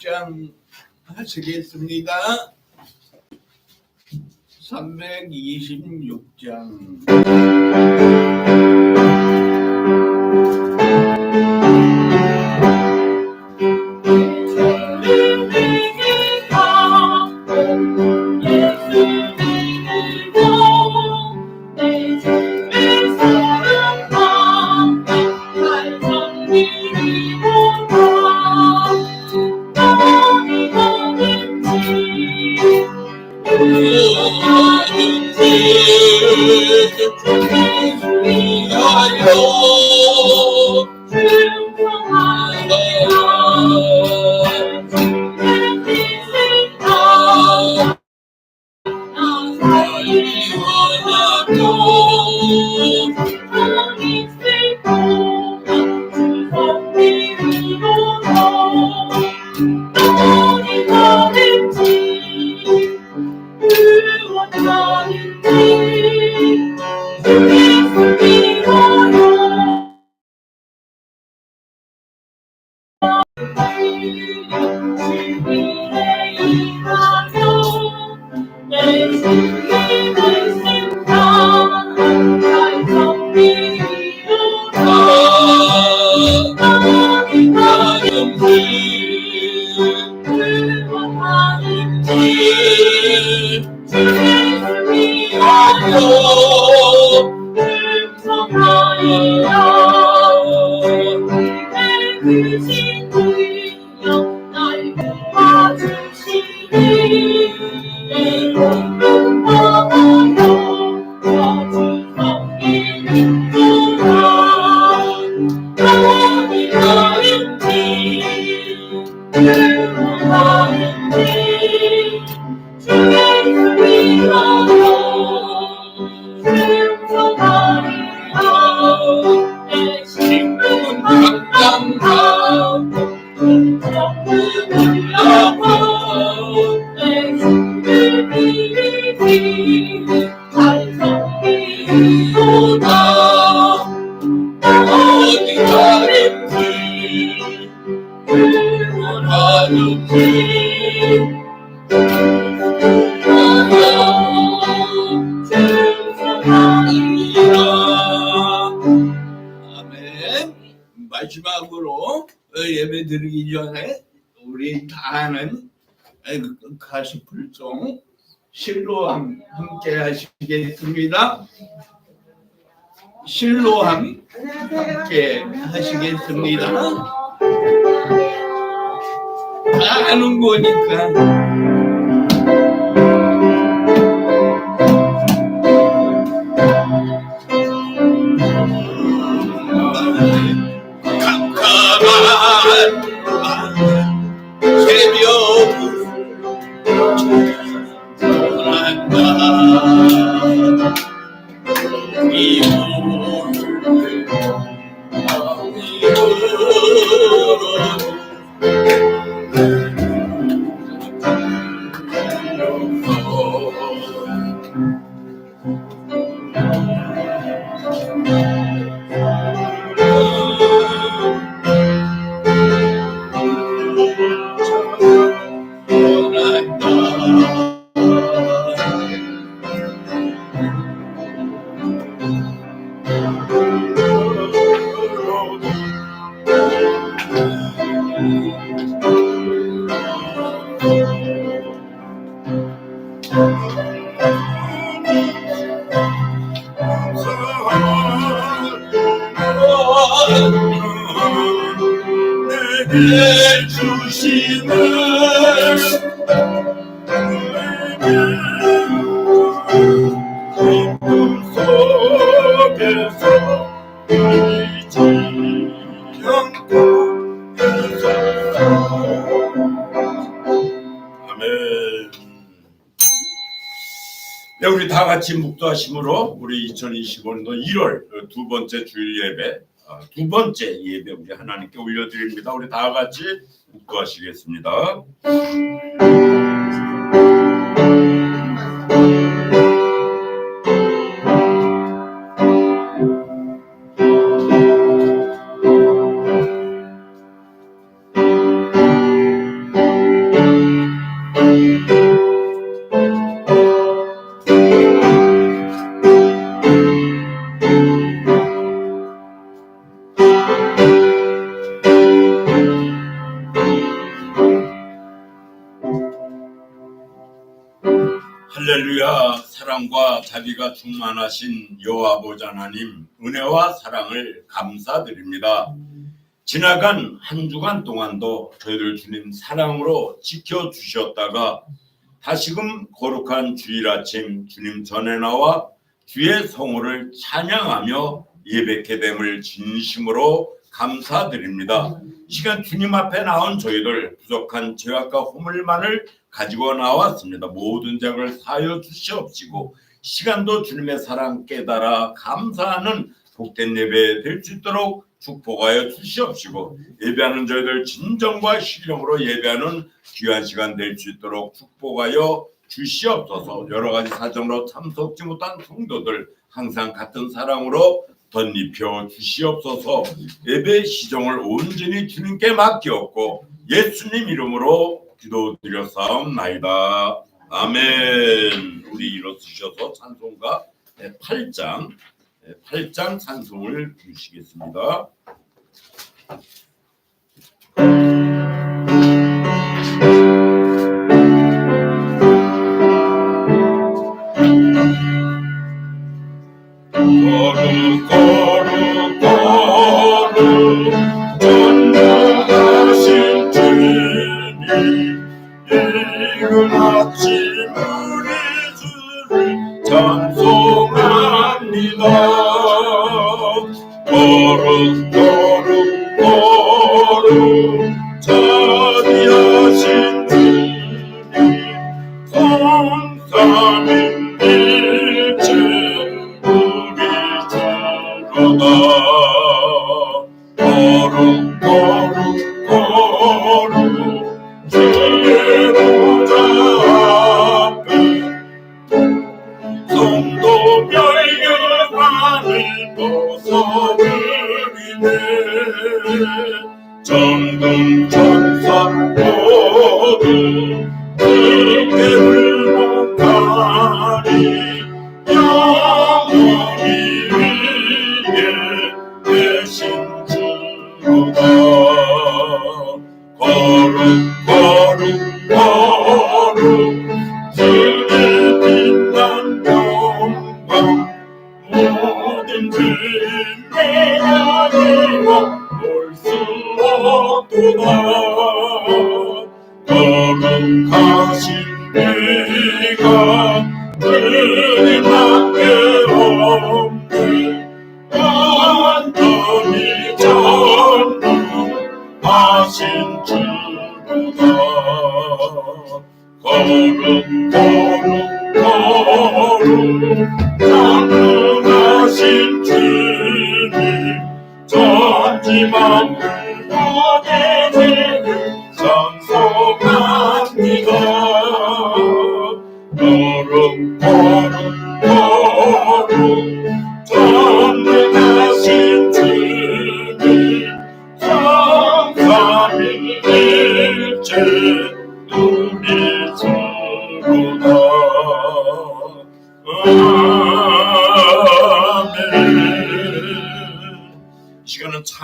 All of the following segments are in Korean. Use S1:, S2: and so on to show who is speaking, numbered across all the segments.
S1: 6장 하시겠습니다. 326장 친 구 는 아멘. 마지막으로 어, 예배 드리기 전에 우리 다 아는 어, 그 불송 실로함 함께 하시겠습니다. 실로함 함께 하시겠습니다. 다 아는 거니까. 캄캄한 주시는 네, 다 같이 묵도하심으로 우리 2025년도 1월 두 번째 주일 예배 어, 두 번째 예배 우리 하나님께 올려드립니다. 우리 다 같이 묵도하시겠습니다.
S2: 할렐루야 사랑과 자비가 충만하신 여호와보좌 하나님 은혜와 사랑을 감사드립니다. 지나간 한 주간 동안도 저희들 주님 사랑으로 지켜 주셨다가 다시금 거룩한 주일 아침 주님 전에 나와 주의 성호를 찬양하며 예배케 됨을 진심으로 감사드립니다. 이 시간 주님 앞에 나온 저희들 부족한 죄악과 허물만을 가지고 나왔습니다. 모든 죄를 사여 주시옵시고 시간도 주님의 사랑 깨달아 감사하는 복된 예배 될 수 있도록 축복하여 주시옵시고 예배하는 저희들 진정과 신령으로 예배하는 귀한 시간 될 수 있도록 축복하여 주시옵소서 여러 가지 사정으로 참석지 못한 성도들 항상 같은 사랑으로 덧입혀 주시옵소서. 예배 시정을 온전히 주님께 맡기었고 예수님 이름으로 기도드렸사옵나이다. 아멘. 우리 일어서셔서 찬송가 8장 8장 찬송을 주시겠습니다. 정금 천사 모두 그때를 못하니 영원히 위에 대신 주로다. 거룩 거룩 거룩. 주의 빛난 영광. 모든 죄 내가 볼 수 없도다. 거룩하신 내가 주님밖에 없네 완전히 전능하신 주로다 거룩 거 죄를 찬송합니다 거룩 거룩 거룩 전능하신 주님 성삼위 일체 우리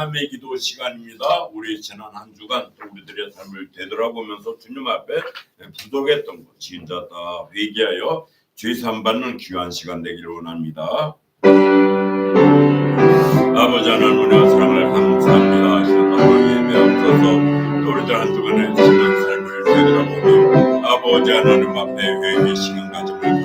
S2: 참회 기도 시간입니다. 우리 지난 한 주간 또 우리들의 삶을 되돌아보면서 주님 앞에 부족했던 것, 지은자 다 회개하여 죄산 받는 귀한 시간 되기를 원합니다. 아버지 하나님 은혜와 사랑을 감사합니다. 시간과 예배하셔서 또 우리들 한 주간의 지난 삶을 되돌아보며 아버지 하나님 앞에 회개 시간 가짐을